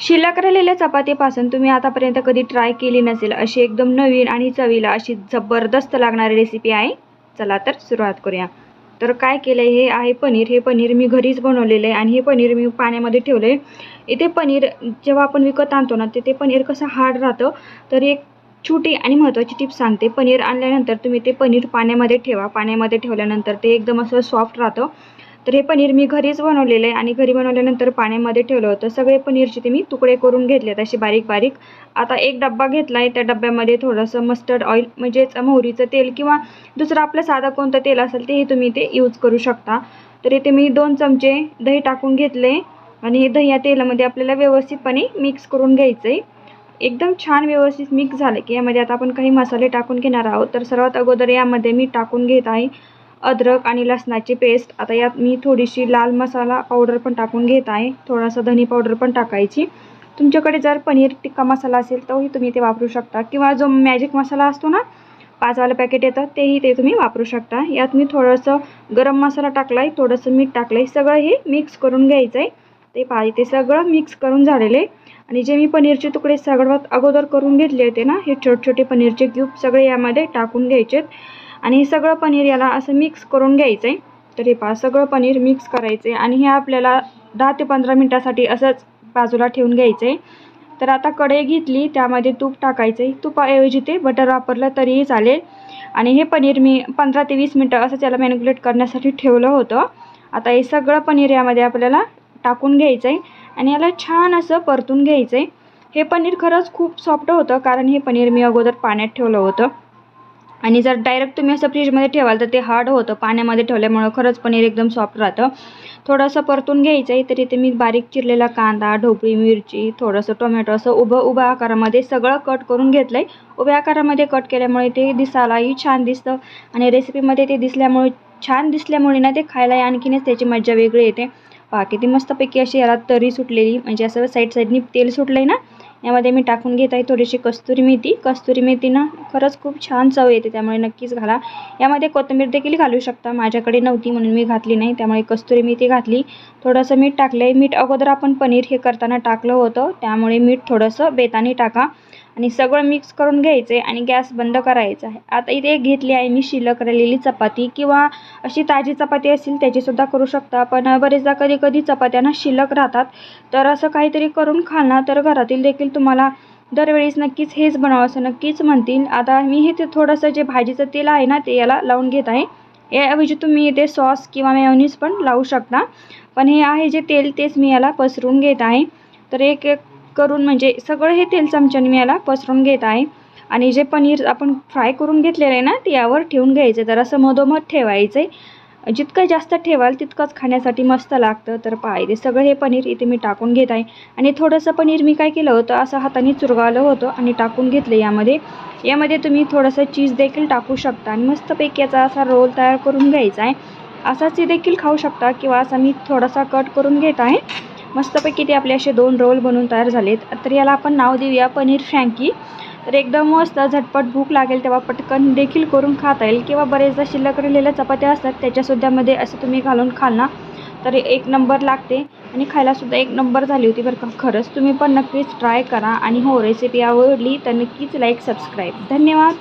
शिल्लक राहिलेल्या चपातीपासून तुम्ही आतापर्यंत कधी ट्राय केली नसेल अशी एकदम नवीन आणि चवीला अशी जबरदस्त लागणारी रेसिपी आहे. चला तर सुरुवात करूया. तर काय केलं आहे हे आहे पनीर. हे पनीर मी घरीच बनवलेलं आहे आणि हे पनीर मी पाण्यामध्ये ठेवलं आहे इथे पनीर जेव्हा आपण विकत आणतो ना ते ते पनीर कसं हार्ड राहतं तर एक छोटी आणि महत्त्वाची टिप सांगते. पनीर आणल्यानंतर तुम्ही ते पनीर पाण्यामध्ये ठेवा. पाण्यामध्ये ठेवल्यानंतर ते एकदम असं सॉफ्ट राहतं. तर हे पनीर मी घरीच बनवलेलं आहे आणि घरी बनवल्यानंतर पाण्यामध्ये ठेवलं होतं. सगळे पनीरचे ते मी तुकडे करून घेतलेत असे बारीक बारीक आता एक डब्बा घेतला आहे त्या डब्यामध्ये थोडंसं मस्टर्ड ऑइल म्हणजेच मोहरीचं तेल किंवा दुसरं आपलं साधं कोणतं तेल असेल तेही तुम्ही ते यूज करू शकता. तर इथे मी दोन चमचे दही टाकून घेतले आणि हे दही या तेलामध्ये आपल्याला व्यवस्थितपणे मिक्स करून घ्यायचं आहे एकदम छान व्यवस्थित मिक्स झालं की यामध्ये आता आपण काही मसाले टाकून घेणार आहोत. तर सर्वात अगोदर यामध्ये मी टाकून घेत आहे. अद्रक आणि लसणाची पेस्ट आता यात मी थोडीशी लाल मसाला पावडर पण टाकून घेत आहे. थोडासा धनी पावडर पण टाकायची. तुमच्याकडे जर पनीर टिक्का मसाला असेल तोही तुम्ही ते वापरू शकता. किंवा जो मॅजिक मसाला असतो ना पाचवालं पॅकेट येतं तेही ते तुम्ही वापरू शकता. यात मी थोडंसं गरम मसाला टाकला आहे थोडंसं मीठ टाकलं आहे सगळं हे मिक्स करून घ्यायचं आहे ते पाहिजे ते सगळं मिक्स करून झालेलं. आहे आणि जे मी पनीरचे तुकडे सगळ्यात अगोदर करून घेतले होते ना हे छोटे छोटे पनीरचे क्यूब सगळे यामध्ये टाकून घ्यायचे आणि हे सगळं पनीर याला असं मिक्स करून घ्यायचं आहे तर हे पहा सगळं पनीर मिक्स करायचं आहे आणि हे आपल्याला दहा ते पंधरा मिनटासाठी असंच बाजूला ठेवून घ्यायचं आहे तर आता कढई घेतली त्यामध्ये तूप टाकायचं आहे तुपाऐवजी ते बटर वापरलं तरीही चालेल. आणि हे पनीर मी पंधरा ते वीस मिनटं असं त्याला मॅनिक्युलेट करण्यासाठी ठेवलं होतं. आता हे सगळं पनीर यामध्ये आपल्याला टाकून घ्यायचं आहे आणि याला छान असं परतून घ्यायचं आहे हे पनीर खरंच खूप सॉफ्ट होतं कारण हे पनीर मी अगोदर पाण्यात ठेवलं होतं. आणि जर डायरेक्ट तुम्ही असं फ्रीजमध्ये ठेवाल तर ते हार्ड होतं. पाण्यामध्ये ठेवल्यामुळं खरंच पनीर एकदम सॉफ्ट राहतं. थोडंसं परतून घ्यायचं आहे तरी ते मी बारीक चिरलेला कांदा ढोबळी मिरची थोडंसं टोमॅटो असं उभं उभं आकारामध्ये सगळं कट करून घेतलं आहे उभ्या आकारामध्ये कट केल्यामुळे ते दिसायलाही छान दिसतं आणि रेसिपीमध्ये ते दिसल्यामुळे छान दिसल्यामुळे ना ते खायला आणखीनच त्याची मज्जा वेगळी येते. बाकी ती मस्तपैकी अशी याला तरी सुटलेली म्हणजे असं साईड साईडनी तेल सुटलं आहे ना यामध्ये मी टाकून घेत आहे थोडीशी कस्तुरी मेथी. कस्तुरी मेथी ना खरंच खूप छान चव येते त्यामुळे नक्कीच घाला. यामध्ये कोथिंबीर देखील घालू शकता. माझ्याकडे नव्हती म्हणून मी घातली नाही. त्यामुळे कस्तुरी मेथी घातली. थोडंसं मीठ टाकलं आहे मीठ अगोदर आपण पनीर हे करताना टाकलं होतं. त्यामुळे मीठ थोडंसं बेताने टाका. आणि सगळं मिक्स करून घ्यायचं आहे आणि गॅस बंद करायचा आहे. आता इथे घेतली आहे मी शिल्लक राहिलेली चपाती किंवा अशी ताजी चपाती असेल त्याचीसुद्धा करू शकता. पण बरेचदा कधी कधी चपात्यांना शिल्लक राहतात. तर असं काहीतरी करून खाणार तर घरातील देखील तुम्हाला दरवेळेस नक्कीच हेच बनवा असं नक्कीच म्हणतील. आता मी हे ते थोडंसं जे भाजीचं तेल आहे ना ते याला लावून घेत आहे. याऐवजी तुम्ही इथे सॉस किंवा मेयोनीज पण लावू शकता. पण हे आहे जे तेल तेच मी याला पसरून घेत आहे. तर एक एक करून म्हणजे सगळं हे तेल चमच्याने मी याला पसरून घेत आहे. आणि जे पनीर आपण फ्राय करून घेतलेलं आहे ना ते यावर ठेवून घ्यायचं. तर असं मधोमध ठेवायचं आहे जितकं जास्त ठेवाल तितकंच खाण्यासाठी मस्त लागतं. तर पाहिजे सगळं हे पनीर इथे मी टाकून घेत आहे. आणि थोडंसं पनीर मी काय केलं होतं असं हाताने चुरगावलं होतं आणि टाकून घेतलं यामध्ये. यामध्ये तुम्ही थोडंसं चीज देखील टाकू शकता आणि मस्तपैकी याचा असा रोल तयार करून घ्यायचा आहे. असाच देखील खाऊ शकता किंवा असा मी थोडासा कट करून घेत आहे. मस्तपैकी ते आपले असे दोन रोल बनवून तयार झालेत. तर याला आपण नाव देऊया पनीर फ्रँकी. तर एकदम मस्त झटपट भूक लागेल तेव्हा पटकन देखील करून खाता येईल किंवा बरेचदा शिल्लक राहिलेल्या चपात्या असतात त्याच्यासुद्धामध्ये असं तुम्ही घालून खाल ना. तर एक नंबर लागते. आणि खायलासुद्धा एक नंबर झाली होती बरं का. खरंच तुम्ही पण नक्कीच ट्राय करा. आणि हो रेसिपी आवडली तर नक्कीच लाईक सबस्क्राईब धन्यवाद.